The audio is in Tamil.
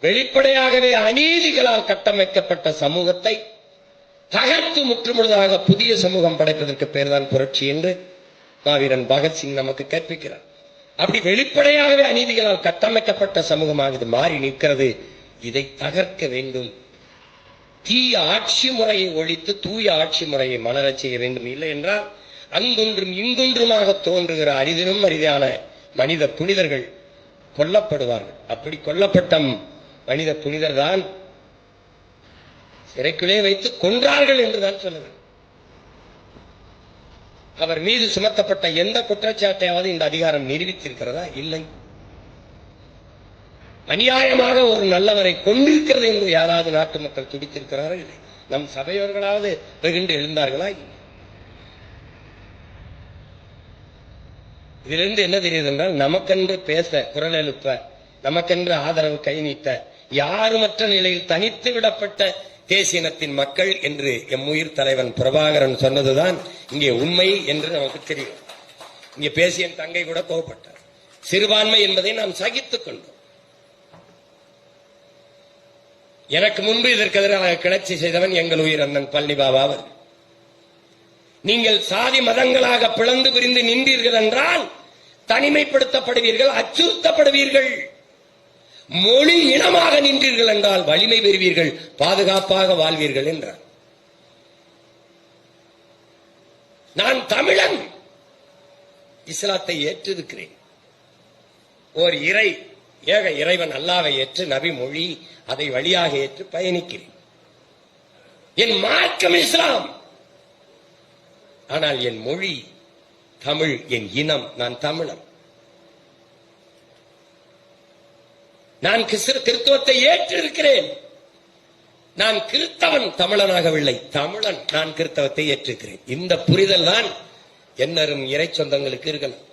வெளிப்படையாகவே அநீதிகளால் கட்டமைக்கப்பட்ட சமூகத்தை தகர்த்து முற்றுமுழுதாக புதிய சமூகம் படைப்பதற்கு பேர்தான் புரட்சி என்று மாவீரன் பகத்சிங் நமக்கு கற்பிக்கிறார். அப்படி வெளிப்படையாகவே அநீதிகளால் கட்டமைக்கப்பட்ட சமூகமாக இது மாறி நிற்கிறது. இதை தகர்க்க வேண்டும். தீய ஆட்சி முறையை ஒழித்து தூய ஆட்சி முறையை மலரச் செய்ய வேண்டும். இல்லை என்றால் அங்கொன்றும் இங்கொன்றுமாக தோன்றுகிற அரிதினும் அரிதான மனித புனிதர்கள் கொல்லப்படுவார்கள். அப்படி கொல்லப்பட்ட மனித புனிதர் தான் சிறைக்குள்ளே வைத்து கொன்றார்கள் என்றுதான் சொல்லுது அவர் மீது சுமத்தப்பட்ட எந்த குற்றச்சாட்டையாவது இந்த அதிகாரம் நிரூபித்திருக்கிறதா? இல்லை. அநியாயமாக ஒரு நல்லவரை கொண்டிருக்கிறது என்று யாராவது நாட்டு மக்கள் துடித்திருக்கிறார்கள் இல்லை. நம் சபையவர்களாவது வெகுண்டு எழுந்தார்களா? இதிலிருந்து என்ன தெரியுது என்றால் நமக்கென்று பேச குரல் எழுப்ப நமக்கென்று ஆதரவு கை நீட்ட யாருமற்ற நிலையில் தனித்து விடப்பட்ட தேசியனத்தின் மக்கள் என்று எம் உயிர் தலைவன் பிரபாகரன் சொன்னதுதான் இங்கே உண்மை என்று நமக்கு தெரியும். இங்கே பேசிய தங்கை கூட கோபப்பட்டார் சிறுபான்மை என்பதை நாம் சகித்துக் கொண்டோம். எனக்கு முன்பு இதற்கு எதிராக கிளர்ச்சி செய்தவன் எங்கள் உயிர் அண்ணன் பழனி பாபா அவர். நீங்கள் சாதி மதங்களாக பிளந்து பிரிந்து நின்றீர்கள் என்றால் தனிமைப்படுத்தப்படுவீர்கள் அச்சுறுத்தப்படுவீர்கள். மொழி இனமாக நின்றீர்கள் என்றால் வலிமை பெறுவீர்கள் பாதுகாப்பாக வாழ்வீர்கள் என்றார். நான் தமிழன். இஸ்லாத்தை ஏற்றிருக்கிறேன். ஓர் இறை ஏக இறைவன் அல்லாவை ஏற்று நபி மொழி அதை வழியாக ஏற்று பயணிக்கிறேன். என் மார்க்கம் இஸ்லாம். ஆனால் என் மொழி தமிழ் என் இனம் நான் தமிழன். நான் கிறிஸ்து- கிறிஸ்துவத்தை ஏற்றிருக்கிறேன். நான் கிறித்தவன் தமிழனாகவில்லை. தமிழன் நான் கிறித்தவத்தை ஏற்றிருக்கிறேன். இந்த புரிதல் தான் என்னரும் இறை சொந்தங்களுக்கு இருக்கணும்